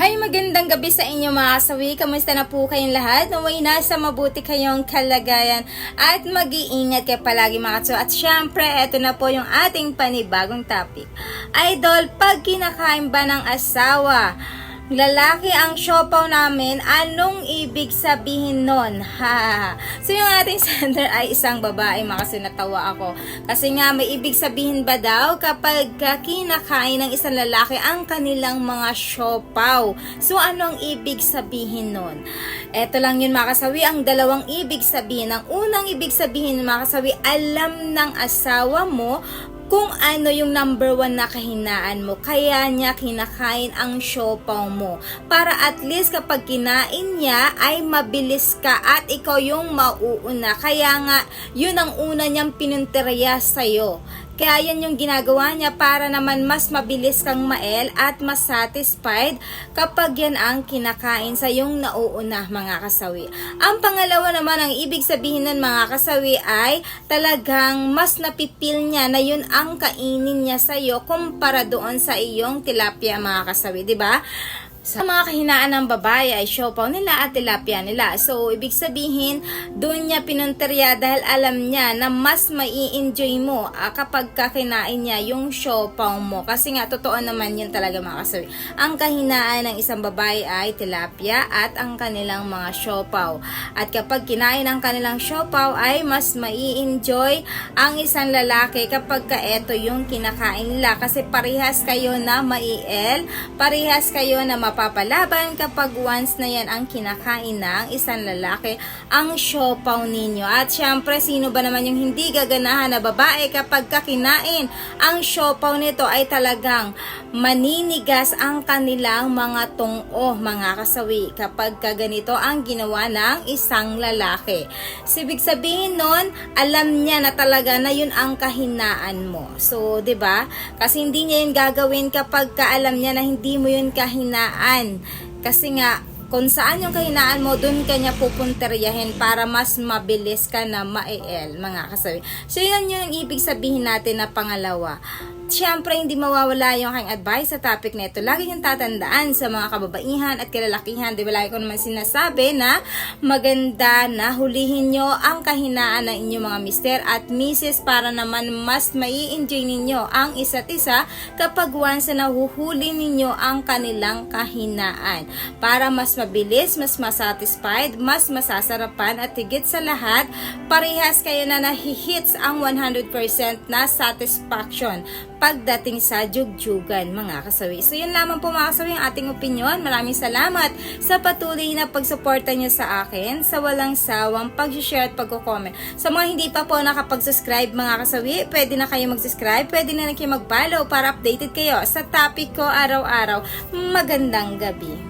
Hi, magandang gabi sa inyo mga kasawi. Kamusta na po kayong lahat? Naway nasa mabuti kayong kalagayan at mag-iingat kayo palagi mga katso. At syempre, eto na po yung ating panibagong topic. Idol, pag kinakain ba ng asawa, lalaki ang siopaw namin, anong ibig sabihin nun? Ha? So yung ating sender ay isang babae, mga kasi natawa ako. Kasi nga may ibig sabihin ba daw kapag ka kinakain ng isang lalaki ang kanilang mga siopaw? So ano ang ibig sabihin nun? Eto lang yun mga kasawi, ang dalawang ibig sabihin. Ang unang ibig sabihin mga kasawi, alam ng asawa mo kung ano yung number one na kahinaan mo. Kaya niya kinakain ang siopaw mo. Para at least kapag kinain niya ay mabilis ka at ikaw yung mauuna. Kaya nga, yun ang una niyang pinunteriya sa'yo. Kaya yan yung ginagawa niya para naman mas mabilis kang mael at mas satisfied kapag yan ang kinakain sa yung nauuna mga kasawi. Ang pangalawa naman ang ibig sabihin ng mga kasawi ay talagang mas napipil niya na yun ang kainin niya sa iyo kumpara doon sa iyong tilapia mga kasawi, di ba? Sa mga kahinaan ng babae ay siopaw nila at tilapia nila. So, ibig sabihin, doon niya pinunterya dahil alam niya na mas mai enjoy mo ah, kapag kakinain niya yung siopaw mo. Kasi nga, totoo naman yun talaga mga kasabi. Ang kahinaan ng isang babae ay tilapia at ang kanilang mga siopaw. At kapag kinain ang kanilang siopaw ay mas mai enjoy ang isang lalaki kapag ka eto yung kinakain nila. Kasi parehas kayo na maiel, parehas kayo na mapapalaban kapag once na yan ang kinakain ng isang lalaki ang siopaw ninyo. At syempre, sino ba naman yung hindi gaganahan na babae kapag kakinain ang siopaw nito ay talagang maninigas ang kanilang mga tungo, mga kasawi, kapag kaganito ang ginawa ng isang lalaki. So, ibig sabihin nun, alam niya na talaga na yun ang kahinaan mo. So, 'di ba? Kasi hindi niya yun gagawin kapag kaalam niya na hindi mo yun kahinaan. Kasi nga, kung saan yung kahinaan mo, dun ka niya pupunteryahin para mas mabilis ka na ma-el, mga kasabi. So, yun ang ibig sabihin natin na pangalawa. Siyempre, hindi mawawala yung aking advice sa topic na ito. Lagi niyong tatandaan sa mga kababaihan at kalalakihan. Di ba lagi ko naman sinasabi na maganda na hulihin nyo ang kahinaan ng inyong mga mister at misis para naman mas mai enjoy ninyo ang isa't isa kapag once na nahuhuli ninyo ang kanilang kahinaan. Para mas mabilis, mas masatisfied, mas masasarapan at higit sa lahat, parehas kayo na nahihits ang 100% na satisfaction pagdating sa jugjugan mga kasawi. So yun lamang po mga kasawi ang ating opinion. Maraming salamat sa patuloy na pagsuporta nyo sa akin sa walang sawang pag-share at pag-comment. Sa mga hindi pa po nakapag-subscribe mga kasawi, pwede na kayo mag-subscribe, pwede na na kayo mag-follow para updated kayo sa topic ko araw-araw. Magandang gabi.